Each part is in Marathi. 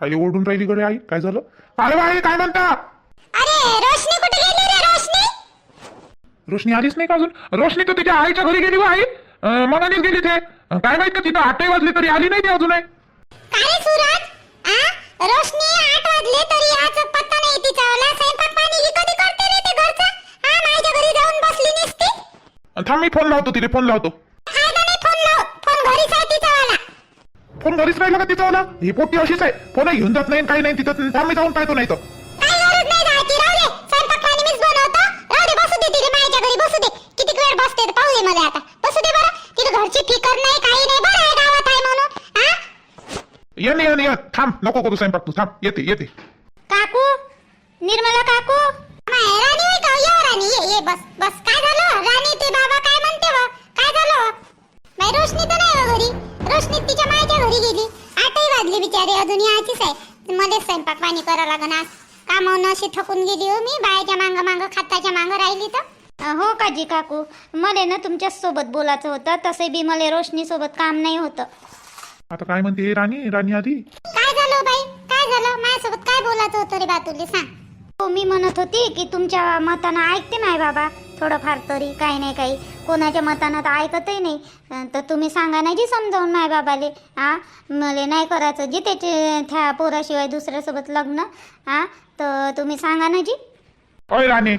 काय ओढून राहिली गडे आई. काय झालं? अरे बाई काय म्हणता? अरे रोशनी कुठे गेली रे रोशनी? रोशनी आलीच नाही का अजून? रोशनी तर तिच्या आईच्या घरी गेली बा आई. अं, मगानेच गेली ते. अं, काय माहीत का तिथं आठही वाजले तरी आली नाही ती अजून आहे काय रे सूरज? आ? रोशनी आठ वाजले तरी आज पत्ता नाही तिचा. मला स्वयंपाक पाणी ही कधी करते रे ते घरचं? हा माझ्या घरी जाऊन बसली नसती? अं, थांब मी फोन लावतो तिथे फोन लावतो. फायदा नाही फोन लाव फोन घरीच आहे तिचा वाला फोन घरीच राहिला का वाला ही पोट्टी अशीच आहे. फोन घेऊन जात नाही काही नाही तिथं थांब जाऊन पाहतो नाही तर. पाणी तिथे तिथे ये नाही ये. थांब. नको करू स्वयंपाक तू. थांब. येते येते. काकू? निर्मला काकू? राणी होय का? ये राणी. ये ये बस बस. काय झालं? राणी ते बाबा काय म्हणते काय झालं रोशनी तर नाही घरी? रोशनी तिच्या मायच्या घरी गेली. आठही वाजले बिचारे अजून यायचीच आहे. मध्येच स्वयंपाक पाणी करा लागण आज. कामावून अशी थकून गेली हो मी बायाच्या मांग मांग खाताच्या मांग राहिली तर. हो काजी काकू मला ना तुमच्यासोबत बोलायचं होतं तसे बी मला रोशनी सोबत काम नाही होतं. आता काय म्हणते हे राणी राणी आधी? काय झालं बाई? काय झालं? माझ्यासोबत काय बोलायचं होतं रे बा तुला सांग. हो मी म्हणत होती की तुमच्या मतानं ऐकते नाही बाबा थोडंफार तरी काही नाही काही. कोणाच्या मतानं तर ऐकतही नाही. तर तुम्ही सांगा नाही जी समजावून माय बाबाले. हा मला नाही करायचं जी त्याचे त्या पोराशिवाय दुसऱ्यासोबत लग्न. हा तर तुम्ही सांगा ना जी. अय राणे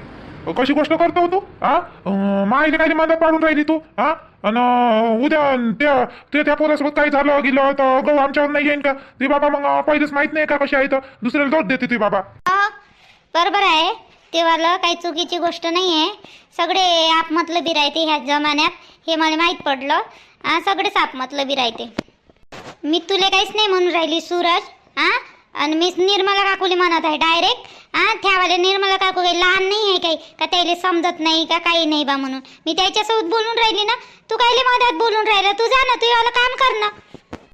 कशी गोष्ट करतो तू? हा माईने काही मदत पाडून राहिली तू? हा आणि उद्या त्या ते त्या पोरासोबत काही झालं गेलं तर गहू आमच्यावर नाही येईन का? ते बाबा मग पहिलेच माहीत नाही का कशी आहे तर दुसऱ्याला दोष देते ती बाबा. बरोबर आहे. तेव्हाला काही चुकीची गोष्ट नाही आहे सगळे आपमतलबी राहते ह्या जमान्यात. हे मला माहीत पडलं. सगळेच सगळेच आपमतलबी राहते. मी तुले काहीच नाही म्हणून राहिली सूरज. हा आणि मी निर्मला काकूली म्हणत आहे डायरेक्ट. हा त्यावाले निर्मला काकू काही लहान नाही आहे काही? का त्याला समजत नाही का काही नाही बा म्हणून? मी त्याच्यासोबत बोलून राहिली ना? तू कायले मधात बोलून राहिला? तू जा ना तू याला काम कर ना.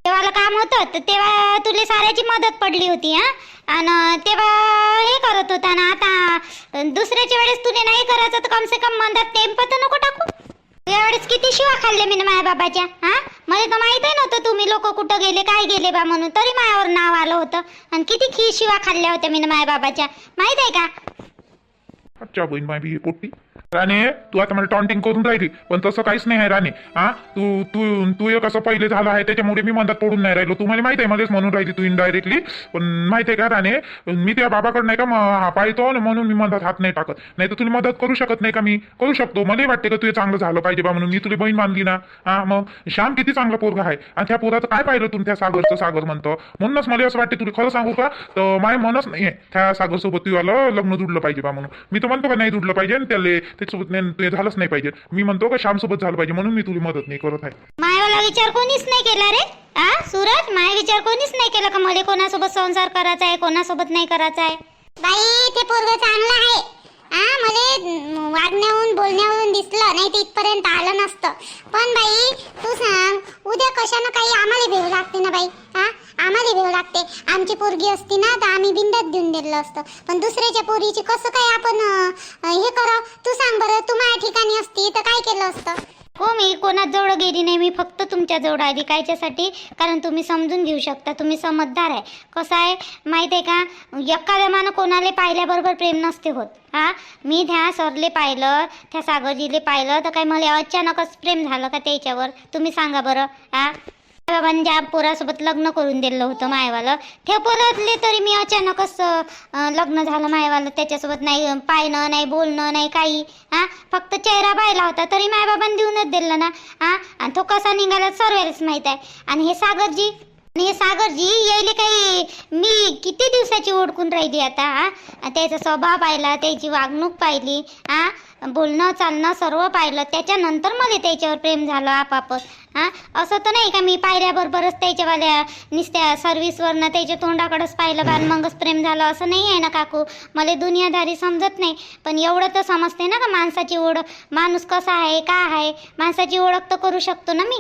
तेव्हाला काम होतं तर तेव्हा तुले साऱ्याची मदत पडली होती हा? आणि तेव्हा हे करत होता ना आता दुसऱ्याच्या वेळेस तुले नाही करायचं तर कम से कम मदत टेम्प तर नको टाकू. यावेळेस किती शिवा खाल्ले मी माया बाबाच्या हा? मला तर माहीत आहे नव्हतं तुम्ही लोक कुठं गेले काय गेले बा म्हणून तरी माझ्यावर नाव आलं होतं. आणि किती खी शिवा खाल्ल्या होत्या मी माया बाबाच्या माहीत आहे का? अच्छा बहीण माय बी पोटी राणे तू आता मला टॉन्टिंग करून राहिली. पण तसं काहीच नाही आहे राणे. हा तू तू तू एक असं पहिले झालं आहे त्याच्यामुळे मी मनात पडून नाही राहिलो. तुम्हाला माहीत आहे मध्येच म्हणून राहिली तू इनडायरेक्टली पण माहिती आहे का राणे? मी त्या बाबाकडे नाही का हा पाहतो म्हणून मी मदत हात नाही टाकत. नाही तर तुला मदत करू शकत नाही का मी? करू शकतो. मलाही वाटते का तुझे चांगलं झालं पाहिजे बा म्हणून. मी तुला बहीण मानली ना. हा मग श्याम किती चांगला पोरगा आहे. आणि त्या पोराचं काय पाहिलं तुम्ही त्या सागरचं? सागर म्हणतो. म्हणूनच मला असं वाटते तुला खरं सांगू का? तर माय मनच नाही आहे त्या सागर सोबत तुला लग्न जुडलं पाहिजे बा म्हणून. मी तर म्हणतो का नाही जुडलं पाहिजे? आणि त्याला त्याच्यासोबत नाही- ते झालंच नाही पाहिजे. मी म्हणतो का श्याम सोबत झालं पाहिजे म्हणून मी तुला मदत नाही करत आहे. मायावाला विचार कोणीच नाही केला रे? हा सूरज? माया विचार कोणीच नाही केला का मला कोणासोबत संसार करायचा आहे कोणासोबत नाही करायचा आहे? बाई ते पोरग चांगलं आहे. हा मला वागण्याहून बोलण्यावरून दिसलं नाही ते इथपर्यंत आलं नसतं. पण बाई तू सांग उद्या कशानं काही आम्हाला भेव लागते ना बाई? हा आम्हाला भेव लागते. आमची पोरगी असती ना तर आम्ही बिंदात देऊन दिलं असतं. पण दुसऱ्याच्या पोरीची कसं काय आपण हे करावं? तू सांग बरं तू माझ्या ठिकाणी असती तर काय केलं असतं? हो मी कोणाजवळ गेली नाही. मी फक्त तुमच्या जवळ आली. कायच्यासाठी? कारण तुम्ही समजून घेऊ शकता. तुम्ही समजदार आहे. कसं आहे? माहीत आहे का? एका जमानं कोणाला पाहिल्याबरोबर प्रेम नसते होत. हा? मी त्या सरले पाहिलं त्या सागरजीले पाहिलं तर काय मला अचानकच प्रेम झालं का त्याच्यावर? तुम्ही सांगा बरं. हा? बाबांनी ज्या पोरासोबत लग्न करून दिलं होतं मायवालं ते परतले तरी मी अचानकच असं लग्न झालं मायवालं त्याच्यासोबत नाही पाहणं नाही बोलणं नाही काही हा? फक्त चेहरा पाहिला होता तरी मायबाबांनी देऊनच दिलं ना हा? आणि तो कसा निघाला सर्वांनाच माहीत आहे. आणि हे सागरजी आणि हे सागरजी यायले काही मी किती दिवसाची ओळखून राहिली आता हा? त्याचा स्वभाव पाहिला त्याची वागणूक पाहिली हा? बोलणं चालणं सर्व पाहिलं. त्याच्यानंतर मला त्याच्यावर प्रेम झालं आपापच हां? असं तर नाही का मी पायऱ्याबरोबरच त्याच्यावाल्या नुसत्या सर्व्हिसवरनं त्याच्या तोंडाकडंच पाहिलं बाल मगच प्रेम झालं. असं नाही आहे ना काकू? मला दुनियादारी समजत नाही. पण एवढं तर समजते ना का माणसाची ओळख? माणूस कसा आहे का आहे? माणसाची ओळख तर करू शकतो ना मी?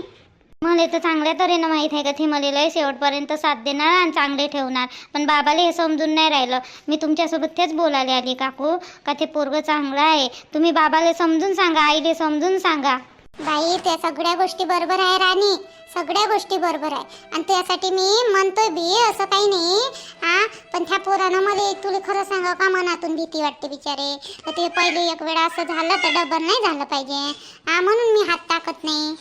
मला तर चांगल्या तऱ्हेनं माहीत आहे का? ती मला लय शेवटपर्यंत साथ देणार आणि चांगले ठेवणार. पण बाबाला हे समजून नाही राहिलं. मी तुमच्यासोबत तेच बोलायला आली काकू. का ते पोरगं चांगलं आहे? तुम्ही बाबाला समजून सांगा आईले समजून सांगा. बाई त्या सगळ्या गोष्टी बरोबर आहे राणी. सगळ्या गोष्टी बरोबर आहे. आणि त्यासाठी मी म्हणतोय बी असं काही नाही. हा? पण त्या पोरानं मला एक तुला खरं सांगा का मनातून भीती वाटते बिचारे? तर ते पहिले एक वेळा असं झालं तर डबल नाही झालं पाहिजे. हा? म्हणून मी हात टाकत नाही.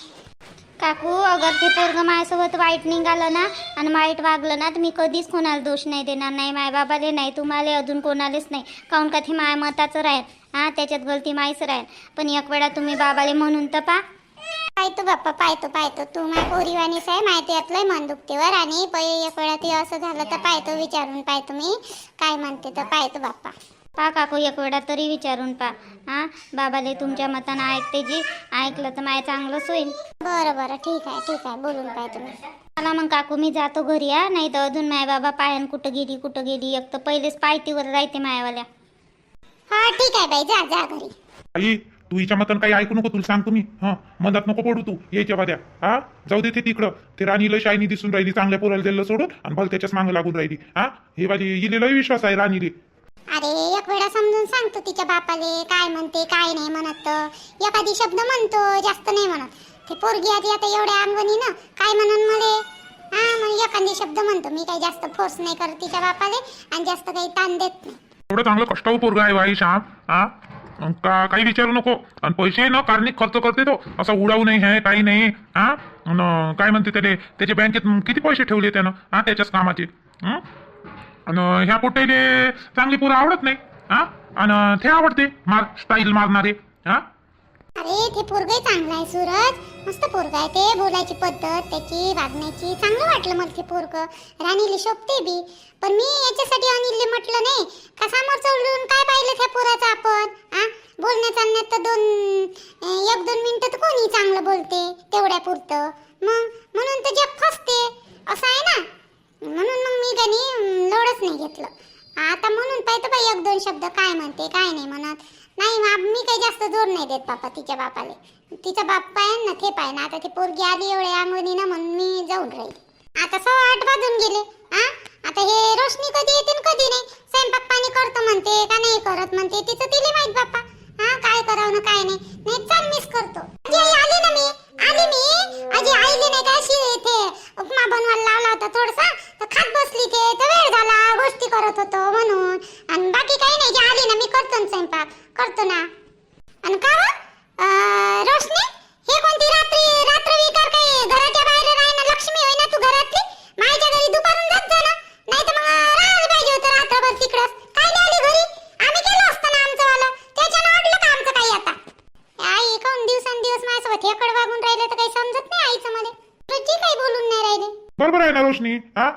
काकू अगर ते पोरग माझ्यासोबत वाईट निघालं ना आणि वाईट वागलं ना तर मी कधीच कोणाला दोष नाही देणार नाही. मायबाबाले नाही तुम्हाला अजून कोणालाच नाही. काऊन का ते माय मताचं राहील? हां त्याच्यात गलती माहीच राहील. पण एक वेळा तुम्ही बाबाले म्हणून तर पा. पाहतो बाप्पा पाहतो पाहतो. तू माय पोरीवानीच आहे माहिती यातलंय मन दुखतेवर आणि पै एक वेळा ते असं झालं तर पाहतो विचारून पाहतो मी. काय म्हणते तर पाहतो बाप्पा. पा काकू एक वेळा तरी विचारून पा. हां? बाबाले तुमच्या मतानं ऐकते जी. ऐकलं तर माय चांगलंच होईल. बरं बरं. ठीक आहे ठीक आहे. बोलून पाहतो मी चला मग काकू मी जातो घरी या नाही तर अजून माय बाबा पायान कुठं गेली कुठं गेली. एक तर पहिलेच पायतीवर राहते मायावाल्या. हा ठीक आहे बाई. जा जा घरी. आई तू हिच्या मतान काही ऐकू नको तुला सांगतो मी. हा? मधात नको पडू तू. यायच्या बाद्या हा? जाऊ दे ते तिकडं. ते राणीला शायनी दिसून राहिली चांगल्या पोराला दिलं सोडून आणि भल त्याच्याच मागं लागून राहिली. हा? हे माझी हिलेला विश्वास आहे राणीले. अरे एक वेळा समजून सांगतो तिच्या बापाले काय म्हणते काय नाही म्हणत. एखादी शब्द म्हणतो जास्त नाही म्हणत. ते पोरगी आधी आता एवढ्या अंगणी ना काय म्हणून मले? हा मग एखादी शब्द म्हणतो. मी काही जास्त फोर्स नाही करत तिच्या बापाले आणि जास्त काही ताण देत नाही. एवढं चांगलं कष्टाऊ हो पोरगा आहे भाई श्याम. हा? का काही विचारू नको. आणि पैसे न कारणिक खर्च करते तो. असा उडाऊ नाही आहे काही नाही. हा? काय म्हणते त्याले? त्याच्या बँकेत किती पैसे ठेवले त्यानं? हा त्याच्याच कामाचे. हं? आणि ह्या पोट्याले चांगली पोरं आवडत नाही हा? आणि ते आवडते मार स्टाईल मारणारे हा? अरे ते पोरगही चांगलं आहे सूरज. मस्त पोरग आहे ते. बोलायची पद्धत त्याची वागण्याची. चांगलं वाटलं मला ते पोरग. राणीले शोभते बी. पण मी याच्यासाठी अनिलले म्हटलं नाही. का समोर चढून काय पाहिलं त्या पोराचं आपण? आ? बोलण्या चालण्यात तर दोन एक दोन मिनिटं तर कोणी चांगलं बोलते तेवढ्या पुरतं मग म्हणून तर जग फसते. असं आहे ना? म्हणून मग मी त्यांनी लोडच नाही घेतलं. आता म्हणून पाहिजे बाई एक दोन शब्द काय म्हणते काय नाही म्हणत. नाही मा- मी काही जास्त जोर नाही देत पापा तिच्या बापाले. तिचा बाप पाय ना ते पाय ना आता ती पोरगी आली एवढे अंगणी ना म्हणून मी जाऊन राहील. आता सव्वा आठ वाजून गेले हा आता हे रोशनी कधी येते कधी नाही? स्वयंपाक पाणी करतो म्हणते का नाही करत म्हणते तिचं तिला माहीत बाप्पा. हा काय करावं ना काय नाही. नाही चल मिस करतो. आली ना मी? आली मी? आजी आईली उपमा बनवायला लावला होता थोडसा तर खात बसली ते तर वेळ झाला गोष्टी करत होतो म्हणून. आणि बाकी काही नाही जी आली ना मी करतो ना स्वयंपाक. करतो ना. आणि का रोशनी हे कोणती रात्री रात्र विकार काही घराच्या बाहेर राही ना लक्ष्मी होय ना तू घरातली? माझ्या घरी दुपारून जात जा ना. नाही तर मग राहायला पाहिजे होतं रात्रभर तिकडंच काय आली घरी? आम्ही केलं असतं ना आमचं वालं. त्याच्यानं वाटलं का आमचं काही आता? आई काऊन दिवसांदिवस माझ्यासोबत हेकड वागून राहिलं तर काही समजत नाही. रुची काही बोलून नाही राहिले. बरोबर आहे ना रोशनी? हा?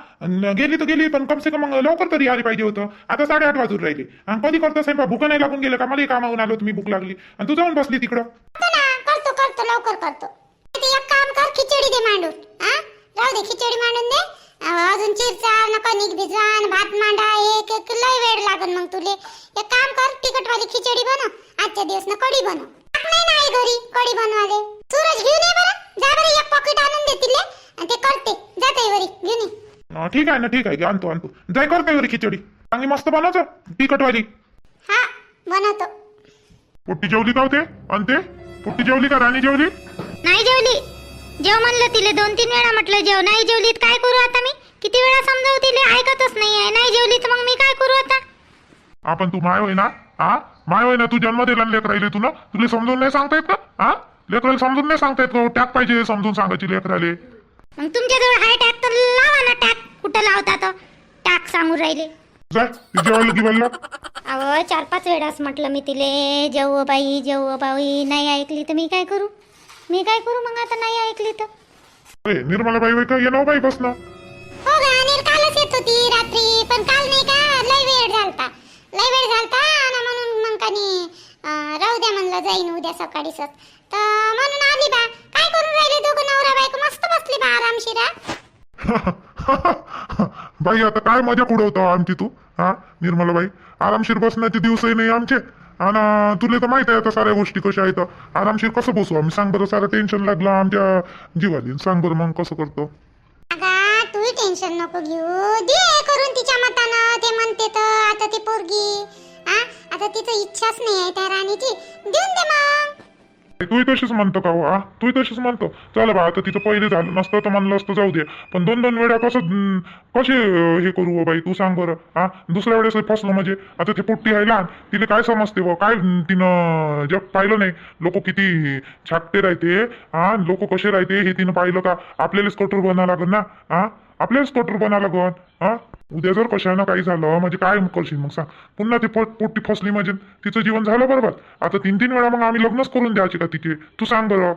गेली तर गेली पण कम से कम लवकर तरी आली पाहिजे होतं. आता साडेआठ वाजून राहिली. आणि कधी करतो साहेब? भूक नाही लागून गेलं का? मला कामावून आलो तुम्ही भूक लागली. आणि तू जाऊन बसली तिकडं. करतो ना करतो करतो लवकर करतो. ते एक काम कर खिचडी दे मांडून हा? राहू दे खिचडी मांडून दे. अं, अजून चिरचा न कणिक भिजवा न भात मांडा एक एक लय वेळ लागन मग तुले. एक काम कर तिखटवाली खिचडी बनव. आजच्या दिवस ना कढी बनव. ताक नाही ना आई घरी कढी बनवाले सूरज घेऊन ये बरं. जा बरं एक पॉकेट आणून दे तिले. आणि ते करते. जाते वरी घेऊन ये अं, ठीक आहे ना ठीक आहे. आणतो आणतो. जाय कर काय बरी खिचडी. चांगली मस्त बनवचं तिखटवाली हा बनवतो. पोट्टी जेवली का होते आणि ते? पोट्टी जेवली का राणी जेवली? नाही जेवली. जेव म्हणलं तिले दोन तीन वेळा म्हटलं जेव. नाही जेवली तर काय करू आता मी? किती वेळा समजावू तिले? ऐकतच नाही आहे. नाही जेवली तर मग मी काय करू आता? आपण तू माय होय ना हा? माय होय ना तू जन्म दिला लेकर राहिले तुला? तुला समजून नाही सांगता येत का? हा? लेकराला समजून नाही सांगता येत का टॅक पाहिजे समजून सांगायची लेकराले. मग तुमच्याजवळ हाय टॅक तर लावा ना टॅक कुठं लावता तर टॅक सांगून राहिले. जाय ती जेवायला गिवायला अहो चार पाच वेळाच म्हटलं मी तिले जेव बाई जेव बाई नाही ऐकली तर मी काय करू? मी काय करू मग आता नाही ऐकली तर? अरे निर्मला बाई होय का? ये ना बाई बस ना हो गा अनिल कालच येत होती रात्री पण काल नाही का लय वेळ झालता. लय वेळ झालता आणि म्हणून मग कानी अं, राहू द्या म्हणलं जाईन उद्या सकाळीच तर म्हणून आली बा. काय करून राहिले दोघं नवरा बायको? मस्त बसली बा आरामशिरा बाई आता काय मजा उडवतो आमची तू? हा? निर्मला बाई आरामशीर बसण्याचे दिवसही नाही आमचे. आणि तुला तर माहीत आहे आता साऱ्या गोष्टी कशा आहेत. आरामशीर कसं बसू आम्ही? सांग बरं सारं टेन्शन लागलं आमच्या जीवाली. सांग बरं मग कसं करतो? अगा तू टेन्शन नको घेऊ. दे करून तिच्या मतानं. ते म्हणते तर आता ती पोरगी हा? आता तिचं इच्छाच नाही आहे त्या राणीची. देऊन दे मग. तू तशीच म्हणतो का हो, तू तूही तशीच म्हणतो? चला बा आता तिचं पहिले झालं नसतं तर म्हणलं असतं जाऊ दे. पण दोन दोन वेळा कसं कसे हे करू हो बाई तू सांग बरं हा दुसऱ्या वेळेस फसलो म्हणजे? आता ते पोट्टी आहे लहान तिला काय समजते व काय तिनं जग पाहिलं नाही. लोक किती छापटे राहते हा लोक कसे राहते हे तिनं पाहिलं का? आपल्यालाच कठोर बनावं लागेल ना हा आपल्यालाच कठोर बनावं लागल हा? उद्या जर कशानं काही झालं म्हणजे काय करशील मग सांग. पुन्हा ती पोट पोटी फसली म्हणजे तिचं जीवन झालं बरोबर. आता तीन तीन वेळा मग आम्ही लग्नच करून द्यायचे का तिचे? तू सांग बरं.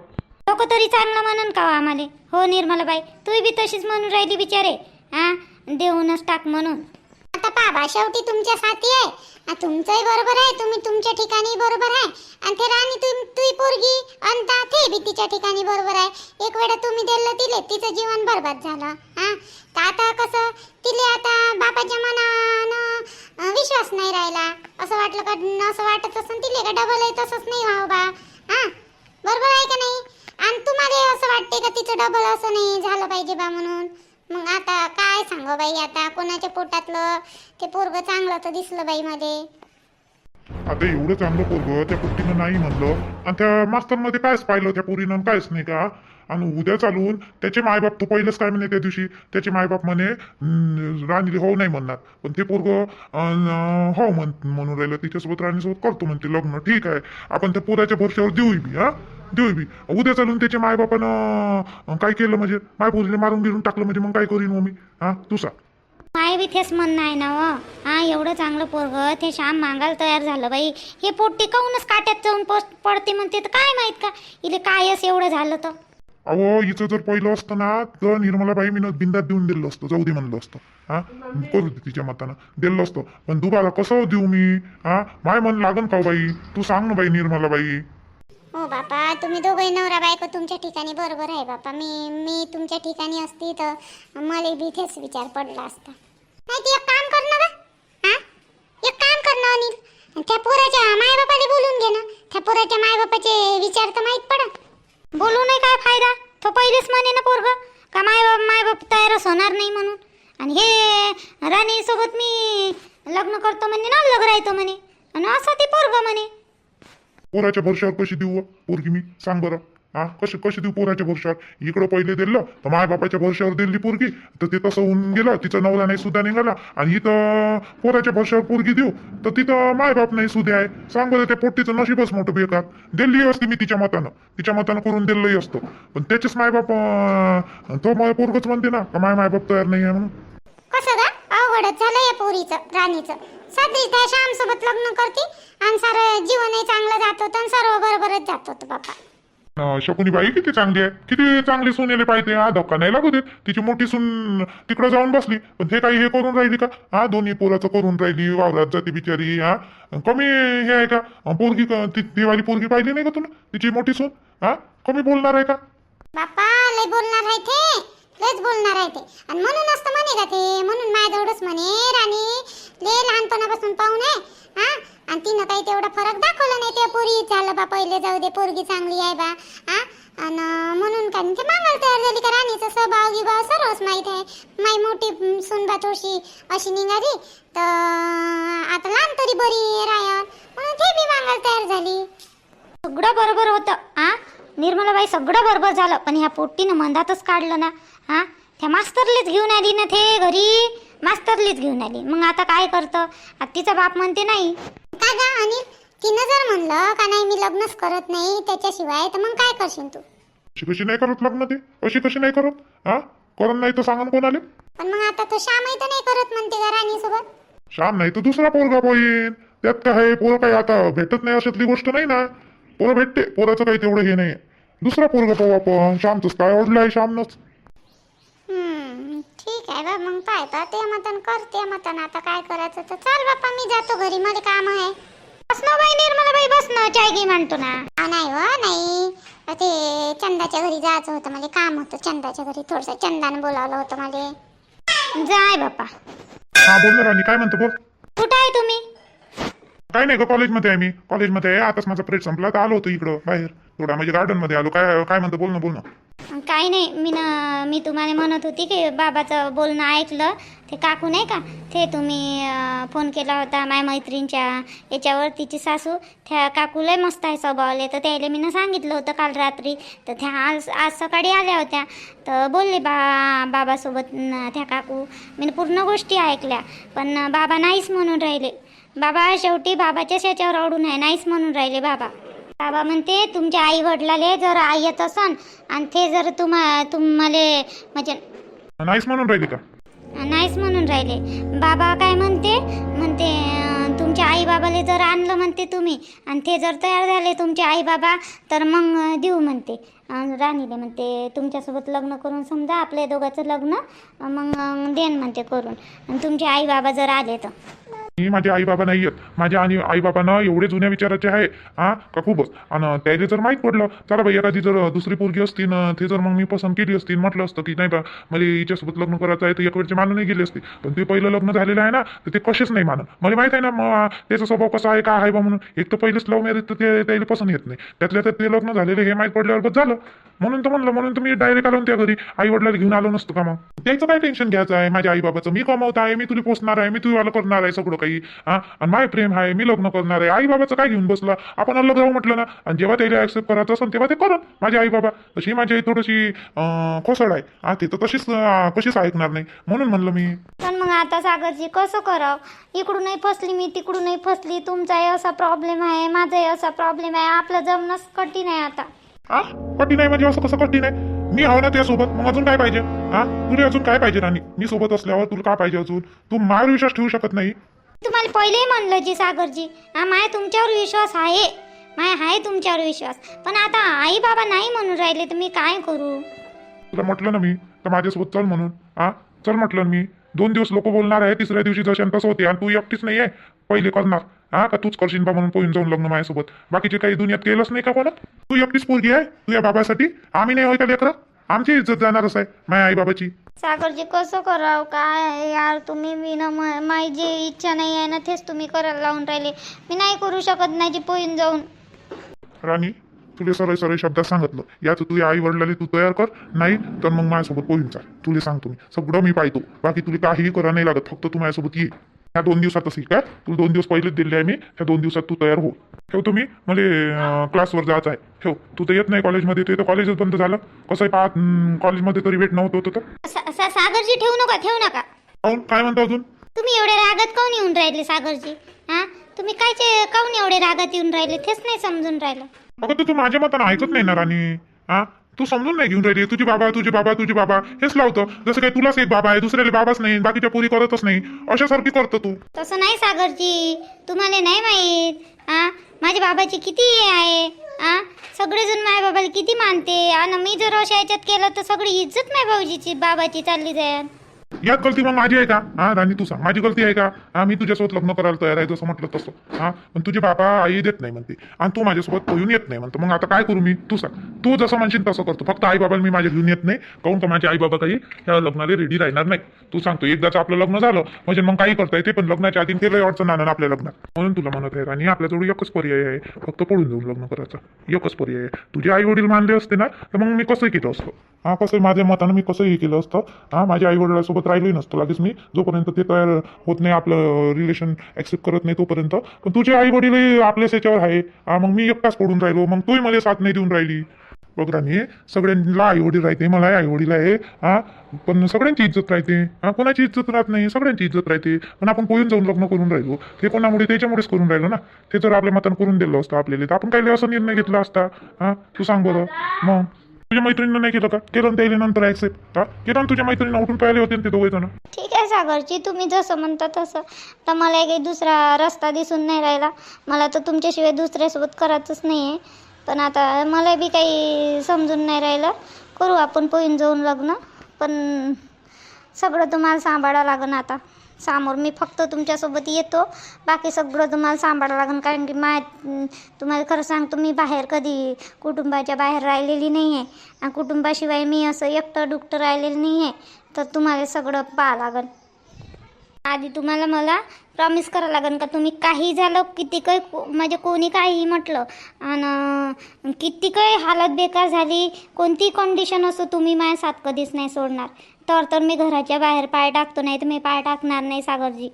लोक तरी चांगलं म्हणून का हो आम्हाला? हो निर्मलाबाई तू बी तशीच म्हणून राहिली बिचारे हा? देऊनच टाक म्हणून. आता बाबा शेवटी तुमच्या साथी आहे. तुमचंही बरोबर आहे तुम्ही तुमच्या ठिकाणी बरोबर आहे. आणि ते राणी तुम तुई पोरगी अंता ते बी तिच्या ठिकाणी बरोबर आहे. एक वेळा तुम्ही दिलं तिले तिचं जीवन बरबाद झालं. हा? तर आता कसं तिले आता बापाच्या मनानं विश्वास नाही राहिला. असं वाटलं का असं वाटत असं तिले का डबल आहे तसंच नाही व्हावं बा. हा? बरोबर आहे का नाही? आणि तुम्हाला असं वाटते का तिचं डबल असं नाही झालं पाहिजे बा म्हणून? मग आता काय सांगू बाई आता कोणाच्या पोटातलं? ते पोरग चांगलं तर दिसलं बाई मध्ये आता एवढं चांगलं पोरग त्या पोट्टीनं नाही म्हणलं. आणि त्या मास्तरमध्ये कायच पाहिलं त्या पोरीनं कायच नाही का? आणि उद्या चालून त्याचे मायबाप तो पहिलंच काय म्हणे त्या दिवशी? त्याचे मायबाप म्हणे राणीले हो नाही म्हणणार. पण ते पोरग हो म्हण म्हणून राहिलं. तिच्यासोबत राणीसोबत करतो म्हणते लग्न. ठीक आहे. आपण त्या पोराच्या भरशावर देऊ बी हा? देऊ बी. उद्या चालून त्याच्या मायबापानं काय केलं म्हणजे? माय पोरीला मारून गिरून टाकलं म्हणजे मग काय करीन मग मी? हा? तू सांग. माय बी तेच म्हणणं आहे ना व हा एवढं चांगलं पोरग ते श्याम मागायला तयार झालं बाई. हे पोट्टी काहूनच काट्यात जाऊन पोस्ट पडते म्हणते तर काय माहीत का? इले कायच एवढं झालं तर. अहो हिचं जर पहिलं असतं ना तर निर्मलाबाई मी बिंदात देऊन दिलं असतं जाऊ दे म्हणलं असतं. हा? करू दे तिच्या मतानं. दिलं असतं. पण दुबारा कसं देऊ मी? हा? माय मन लागन का हो बाई? तू सांग ना बाई निर्मलाबाई. हो बापा तुम्ही दोघंही नवरा बायको तुमच्या ठिकाणी बरोबर आहे बापा. मी मी तुमच्या ठिकाणी असती तर मला बी तेच विचार पडला असता. नाही ते एक काम कर ना हां? एक काम कर ना अनिल. त्या पोराच्या मायबापाला बोलून घे ना. त्या पोराच्या मायबापाचे विचार तर माहीत पडा बोलू नाही काय फायदा? तो पहिलेच म्हणे ना पोरग का माय बाप माय बाप तयारच होणार नाही म्हणून. आणि हे राणीसोबत मी लग्न करतो म्हणे ना लग्न राहतो म्हणे. आणि असं ते पोरग म्हणे. पोराच्या भरशावर कशी देऊ हो, पोरगी मी? सांग बरं. हा? कशी कशी देऊ पोराच्या भरशावर? इकडं पहिले दिलं तर माय बापाच्या भरशावर दिली पोरगी. तर ते तसं होऊन गेलं तिचा नवरा नाही सुद्धा निघाला. आणि इथं पोराच्या भरशावर पोरगी देऊ तर तिथं माय बाप नाही सुद्धा आहे. सांग बरं त्या पोट्टीचं नशीबच मोठं बेकार. दिल्ली असते मी तिच्या मतानं. तिच्या मतानं करून दिलंही असतो. पण त्याचेच मायबाप तो माय पोरगच म्हणते ना का माय मायबाप तयार नाही आहे म्हणून. कसं गा अवघडच झालं या पोरीचं राणीचं. सध्या त्या श्याम सोबत लग्न करते आणि सारं जीवनही चांगलं जात होतं आणि सर्व बरोबरच जात होतं बापा. अं, शकुनी बाई किती चांगली आहे? किती चांगली सुनेले पाहिजे? हा धक्का नाही लागू देत. तिची मोठी सून तिकडं जाऊन बसली. पण ते काही हे करून राहिली का? हा दोन्ही पोराचं करून राहिली. वावरात जाते बिचारी हा. कमी हे आहे का? अं, पोरगी क- ती दिवाळी पोरगी पाहिली नाही का तुला? तिची मोठी सून हा? कमी बोलणार आहे का? बाप्पा लय बोलणार आहे ते. लयच बोलणार आहे ते. आणि म्हणूनच तर म्हणे का ते? म्हणून माझ्याजवळच म्हणे राणी. ले लहानपणापासून पाहून आहे हा? आणि तिनं काही तेवढा फरक दाखवला नाही ते पोरी झालं बा पहिले जाऊ दे पोरगी चांगली आहे बा हा? आणि म्हणून का ते मागायला तयार झाली का राणीचं? स्वभाव गिभाव सर्वच माहीत आहे. माई मोठी सुनबा थोडीशी अशी निघाली. तर आता लहान तरी बरी रायन. म्हणून ते बी मागायला तयार झाली. सगळं बरोबर होतं हा? निर्मलाबाई सगळं बरोबर झालं पण ह्या पोट्टीनं मंदातच काढलं ना. हा? त्या मास्तरलीच घेऊन आली ना ते घरी? मास्तरलीच घेऊन आली. मग आता काय करतं? आता तिचा बाप म्हणते नाही. का गा अनिल? तिनं जर म्हणलं का नाही मी लग्नच करत नाही त्याच्याशिवाय तर मग काय करशील तू? अशी कशी नाही करत लग्न ते? अशी कशी नाही करत? हा? करत नाही तर सांगा कोण आले पण मग आता तो श्यामही तर नाही करत म्हणते का राणी सोबत श्याम नाही तर दुसरा पोरगा पाहिजे त्यात काय आहे, पोरं काही आता भेटत नाही अशातली गोष्ट नाही ना. पोरं भेटते. पोराचं काही तेवढं हे नाही. दुसरा पोरगा पाहू आपण. श्यामचंच काय आवडलं आहे? श्यामनंच. ठीक आहे बा मग पाय पा ते मतन कर ते मतन. आता काय करायचं तर चाल बाप्पा मी जातो घरी. मला काम आहे. बस ना बाई निर्मलाबाई बस ना. चाय घे म्हणतो ना. आ, नाही हो नाही. ते चंदाच्या घरी जायचं होतं मला. काम होतं चंदाच्या घरी. थोडंसं चंदानं बोलावलं होतं मला. जाय बापा हा बोल ना राणी. काय म्हणतो बोल. कुठं आहे तुम्ही? काय नाही ग कॉलेजमध्ये आहे मी. कॉलेजमध्ये आहे आताच माझा पिरियड संपला तर आलो होतो इकडं बाहेर. थोडा म्हणजे गार्डनमध्ये आलो. काय काय म्हणतो बोल ना बोल ना. काही नाही मी ना मी तुम्हाला म्हणत होती की बाबाचं बोलणं ऐकलं. ते काकू नाही का ते तुम्ही अं, फोन केला होता माझ्या मैत्रिणीच्या याच्यावर तिची सासू. त्या काकूला मस्त आहे स्वभावले तर त्याला मी ना सांगितलं होतं काल रात्री. तर त्या आज आज सकाळी आल्या होत्या. तर बोलले बा बाबासोबत न, त्या काकू. मी पूर्ण गोष्टी ऐकल्या. पण बाबा नाहीच म्हणून राहिले. बाबा शेवटी बाबाच्याच याच्यावर अडून आहे. नाहीच म्हणून राहिले बाबा. बाबा म्हणते तुमच्या आई वडिलाले जर आई येत असन आणि ते जर तुम्हा तुम्हाला म्हणजे नाहीच म्हणून राहिली का? नाहीच म्हणून राहिले. बाबा काय म्हणते? म्हणते तुमच्या आई बाबाले जर आणलं म्हणते तुम्ही आणि ते जर तयार झाले तुमचे आई बाबा तर मग देऊ म्हणते. राणीले म्हणते तुमच्यासोबत लग्न करून समजा आपल्या दोघांचं लग्न मग देन म्हणते करून. आणि तुमचे आई बाबा जर आले तर. मी माझे आई बाबा नाही आहेत. माझ्या आणि आई बाबांना एवढे जुन्या विचाराचे आहे. हा का खूपच आणि त्याला जर माहीत पडलं चला बाई एखादी जर दुसरी पोरगी असती ना ते जर मग मी पसंत केली असती म्हटलं असतं की नाही बा मला हिच्यासोबत लग्न करायचं आहे तर एक वेळचे मानून नाही गेले असते. पण ते पहिलं लग्न झालेलं आहे ना तर ते कसेच नाही मानत. मला माहीत आहे ना मग त्याचा स्वभाव कसा आहे का आहे बा म्हणून. एक तर पहिलेच लव्ह मॅरेज तर ते त्याला पसंत येत नाही. त्यातल्या तर ते लग्न झालेले हे माहीत पडल्यावर बस झालं. म्हणून तर म्हणलं म्हणून तर मी डायरेक्ट आलो त्या घरी. आई वडिलांना घेऊन आलो नसतो का मग? त्याचं काय टेन्शन घ्यायचं आहे? माझ्या आई बाबाचं मी कमवत आहे मी तुला पोचणार आहे मी तुला करणार आहे सगळं काही. हा? आणि माय प्रेम आहे मी लग्न करणार आहे. आई बाबाचं काय घेऊन बसला? आपण अलग जाऊ म्हटलं ना. आणि जेव्हा त्याला ऍक्सेप्ट करायचं असेल तेव्हा ते करण माझे आई बाबा तशी माझी आई थोडीशी कोसळ आहे. हा ते तर तशीच कशीच ऐकणार नाही. म्हणून म्हणलं मी. पण मग आता सागरजी कसं करावं? इकडूनही फसली मी तिकडूनही फसली. तुमचाही असा प्रॉब्लेम आहे माझाही असा प्रॉब्लेम आहे. आपलं जमणंच कठीण आहे आता. हा? कठीण आहे म्हणजे असं कसं कठीण आहे? मी आहो ना त्यासोबत मग अजून काय पाहिजे? हा? तुला अजून काय पाहिजे राणी? मी सोबत असल्यावर तुला काय पाहिजे अजून? तू माझ्यावर विश्वास ठेवू शकत नाही. तुम्हाला पहिलेही म्हणलं जी सागरजी. हा माय तुमच्यावर विश्वास आहे. माय आहे तुमच्यावर विश्वास. पण आता आई बाबा नाही म्हणून राहिले तर मी काय करू? तुला म्हटलं ना मी तर माझ्यासोबत चल म्हणून. हा चल म्हटलं मी. दोन दिवस लोक बोलणार आहे तिसऱ्या दिवशी जशान तसं होते आणि तू एकटीच नाही आहे पहिले करणार. हा का तूच करशील बा म्हणून पोहून जाऊन लग्न माझ्यासोबत? बाकीचे काही दुनियात केलंच नाही का कोणा तू एकटीच पोरगी आहे तुझ्या बाबासाठी. आम्ही नाही होय का लेकरं? आमची इज्जत जाणारच आहे माझ्या आई बाबाची. सागरजी कसं करावं? काय आहे यार? तुम्ही मी ना माझी जी इच्छा नाही आहे ना तेच तुम्ही करायला लावून राहिले. मी नाही करू शकत नाही जी पोईन जाऊन. राणी तुला सरळ सरळ शब्दात सांगितलं. या तू तुझ्या आई वडिलाला तू तयार कर नाही तर मग माझ्यासोबत पोहीन चाल तुला सांगतो मी सगळं मी पाहतो. बाकी तुला काहीही करा नाही लागत फक्त तू माझ्यासोबत ये. ह्या दोन दिवसातच ये काय तुला दोन दिवस पहिलेच दिले आहे मी. ह्या दोन दिवसात तू तयार हो. ठेवतो मी मला क्लासवर जायचं आहे. ठेव. तू तर येत नाही कॉलेजमध्ये ते तर कॉलेजच बंद झालं. कसं आहे पाहत कॉलेजमध्ये तरी वेट नव्हतं होतं तर. सागरजी ठेवू नका ठेवू नका. काय म्हणतो अजून? तुम्ही एवढे रागात काऊन येऊन राहिले सागरजी? हा? तुम्ही कायचे काऊन एवढे रागात येऊन राहिले? तेच नाही समजून राहिलं. अगं तू माझ्या मतानं ऐकत नाही ना राणी. हा? तू समजून नाही घेऊन राहिली. तुझे बाबा तुझे बाबा तुझे बाबा. हेच लावतं. जसं काही तुलाच एक बाबा आहे दुसऱ्याला बाबाच नाही बाकीच्या पुरी करतच नाही. अशासारखी करतो तू. तसं नाही सागरजी. तुम्हाला नाही माहीत आ? माझ्या बाबाची किती हे आहे आ? सगळेजण माझ्या बाबाला किती मानते. आणि मी जर अशा याच्यात केलं तर सगळी इज्जत माझ्या भाऊजीची बाबाची चालली जाईल. यात गलती मग माझी आहे का? हा राणी तू सांग माझी गलती आहे का? हा मी तुझ्यासोबत लग्न करायला तयार आहे जसं म्हटलं तसं. हा पण तुझे बाबा आई देत नाही म्हणते. आणि तू माझ्यासोबत येऊन येत नाही म्हणतो. मग आता काय करू मी? तू सांग. तू जसं म्हणशील तसं करतो. फक्त आई बाबाला मी माझ्या घेऊन येत नाही. काऊन का माझे आई बाबा काही ह्या लग्नाला रेडी राहणार नाही तू सांगतो एकदाच आपलं लग्न झालं म्हणजे मग काही करता येते पण लग्नाच्या आधी केलं अडचण आणणार आपल्या लग्नात. म्हणून तुला म्हणत आहे राणी आपल्याजवळ एकच पर्याय आहे. फक्त पळून जाऊन लग्न करायचं. एकच पर्याय आहे. तुझे आई वडील मानले असते ना तर मग मी कसं केलं असतं. हा कसं माझ्या मतानं मी कसं हे केलं असतं. हा माझ्या आई वडिलांसोबत राहिलोही नसतो. लगेच मी जोपर्यंत ते तयार होत नाही आपलं रिलेशन ऍक्सेप्ट करत नाही तोपर्यंत. पण तुझे आई वडील आपल्याच याच्यावर आहे. हा मग मी एकटाच पडून राहिलो. मग तूही मला साथ नाही देऊन राहिली. बघ राणी सगळ्यांना आई वडील राहते. मला आई वडील आहे. हा पण सगळ्यांची इज्जत राहते. हा कोणाची इज्जत राहत नाही? सगळ्यांची इज्जत राहते. पण आपण पोहून जाऊन लग्न करून राहिलो? ते कोणामुळे? त्याच्यामुळेच करून राहिलो ना. ते जर आपल्या मतानं करून दिलं असतं आपल्याला तर आपण काही असं निर्णय घेतला असता. हा तू सांग बरं. मग? तुझ्या मैत्रिणीनं नाही केलं का? केलं ना त्याला नंतर ऍक्सेप्ट हा? केलं ना तुझ्या मैत्रिणीनं उठून पाहिले होते ना ते दोघे जण? ठीक आहे सागरजी तुम्ही जसं म्हणता तसं. तर मला काही दुसरा रस्ता दिसून नाही राहिला. मला तर तुमच्याशिवाय दुसऱ्यासोबत करायचंच नाही आहे पण आता मला बी काही समजून नाही राहिलं. करू आपण पोईन जाऊन लग्न. पण सगळं तुम्हाला सांभाळावं लागन आता. समोर मी फक्त तुमच्यासोबत येतो. बाकी सगळं तुम्हाला सांभाळावं लागेल कारण की माय तुम्हाला खरं सांगतो मी बाहेर कधी कुटुंबाच्या बाहेर राहिलेली नाही आहे आणि कुटुंबाशिवाय मी असं एकटं दुकटं राहिलेलं नाही आहे तर तुम्हाला सगळं पाहावं लागेल. आधी तुम्हाला मला प्रॉमिस करावं लागेल का? तुम्ही काही झालं किती काही म्हणजे कोणी काही म्हटलं आणि किती काही हालत बेकार झाली कोणती कंडिशन असो तुम्ही माझ्या साथ कधीच नाही सोडणार. तर तर मी घराच्या बाहेर पाय टाकतो नाही तर मी पाय टाकणार नाही सागरजी.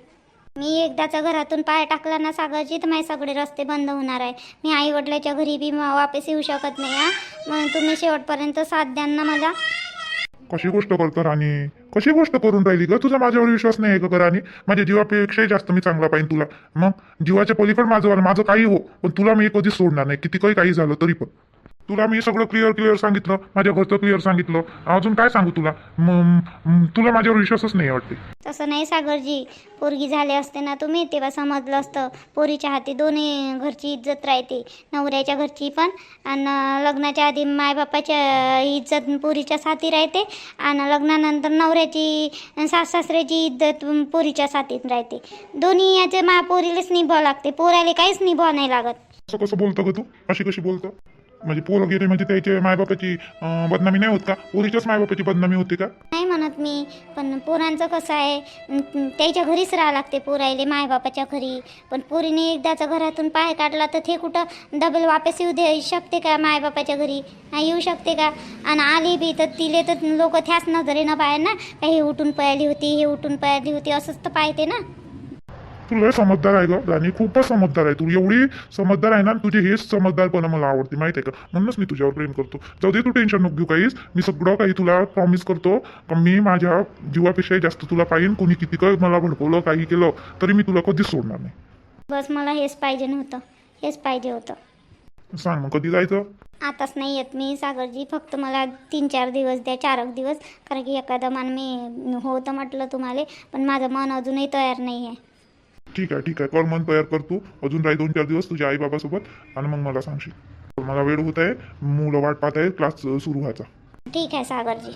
मी एकदाचा घरातून पाय टाकला ना सागरजी तर माझे सगळे रस्ते बंद होणार आहे. मी आई वडिलाच्या घरी बी वापस येऊ शकत नाही हा. म्हणून तुम्ही शेवटपर्यंत साथ द्याल ना मला. कशी गोष्ट करतो राणी? कशी गोष्ट करून राहिली ग? तुझा माझ्यावर विश्वास नाही आहे का राणी. माझ्या जीवापेक्षाही जास्त मी चांगला पाहिजे तुला. मग जीवाच्या पलीकडे माझं माझं काही हो पण तुला मी कधीच सोडणार नाही. किती काही काही झालं तरी पण. तुला मी सगळं क्लिअर क्लिअर सांगितलं माझ्या घरचं क्लिअर सांगितलं. अजून काय सांगू तुला? म- म- तुला माझ्यावर विश्वासच नाही वाटते. तसं नाही सागरजी. पोरगी झाले असते ना तुम्ही तेव्हा समजलं असतं. पोरीच्या हाती दोन्ही घरची इज्जत राहते. नवऱ्याच्या घरची पण आणि लग्नाच्या आधी मायबापाच्या इज्जत पोरीच्या साथी राहते. आणि लग्नानंतर नवऱ्याची सास सासऱ्याची इज्जत पोरीच्या साथीत राहते. दोन्ही याचे मा पोरीलाच निभावं लागते. पोराला काहीच निभाव नाही लागत. असं कसं बोलतं ग तू? अशी कशी बोलतं? म्हणजे पोरं गेले म्हणजे त्याचे मायबापाची अं, बदनामी नाही होत का? पोरीच्याच मायबापाची बदनामी होते का? नाही म्हणत मी पण पोरांचं कसं आहे अं, त्याच्या घरीच राहावं लागते पोरायले मायबापाच्या घरी. पण पोरीने एकदाचा घरातून पाय काढला तर ते कुठं डबल वापस येऊ दे शकते का मायबापाच्या घरी? नाही येऊ शकते का? आणि आली बी तर तिले तर लोक त्याच नजरेनं पाहे ना का हे उठून पळाली होती हे उठून पळाली होती असंच तर पाहते ना. तू लय समजदार आहे ग. राणी खूपच समजदार आहे. तू एवढी समजदार आहे ना तुझे हेच समजदारपणा मला आवडते माहिती आहे का? म्हणूनच मी तुझ्यावर प्रेम करतो. जाऊ दे तू टेन्शन नको घेऊ काहीच. मी सगळं काही तुला प्रॉमिस करतो. मी माझ्या जीवापेक्षाही जास्त तुला पाहिजे कोणी किती काही मला भडकवलं काही केलं तरी मी तुला कधीच सोडणार नाही. बस मला हेच पाहिजे नव्हतं. हेच पाहिजे होतं. सांग मग कधी जायचं? आताच नाही येत मी. सागरजी फक्त मला तीन चार दिवस द्या चार दिवस. कारण की एखादं मन मी हो तर म्हटलं तुम्हाला पण माझं मन अजूनही तयार नाही आहे ठीक आहे ठीक आहे. कर मन तयार कर तू. अजून राही दोन चार दिवस तुझ्या आई बाबासोबत आणि मग मला सांगशील. मला वेळ होत आहे मुलं वाट पाहत आहे क्लास सुरू व्हायचा. ठीक आहे सागरजी.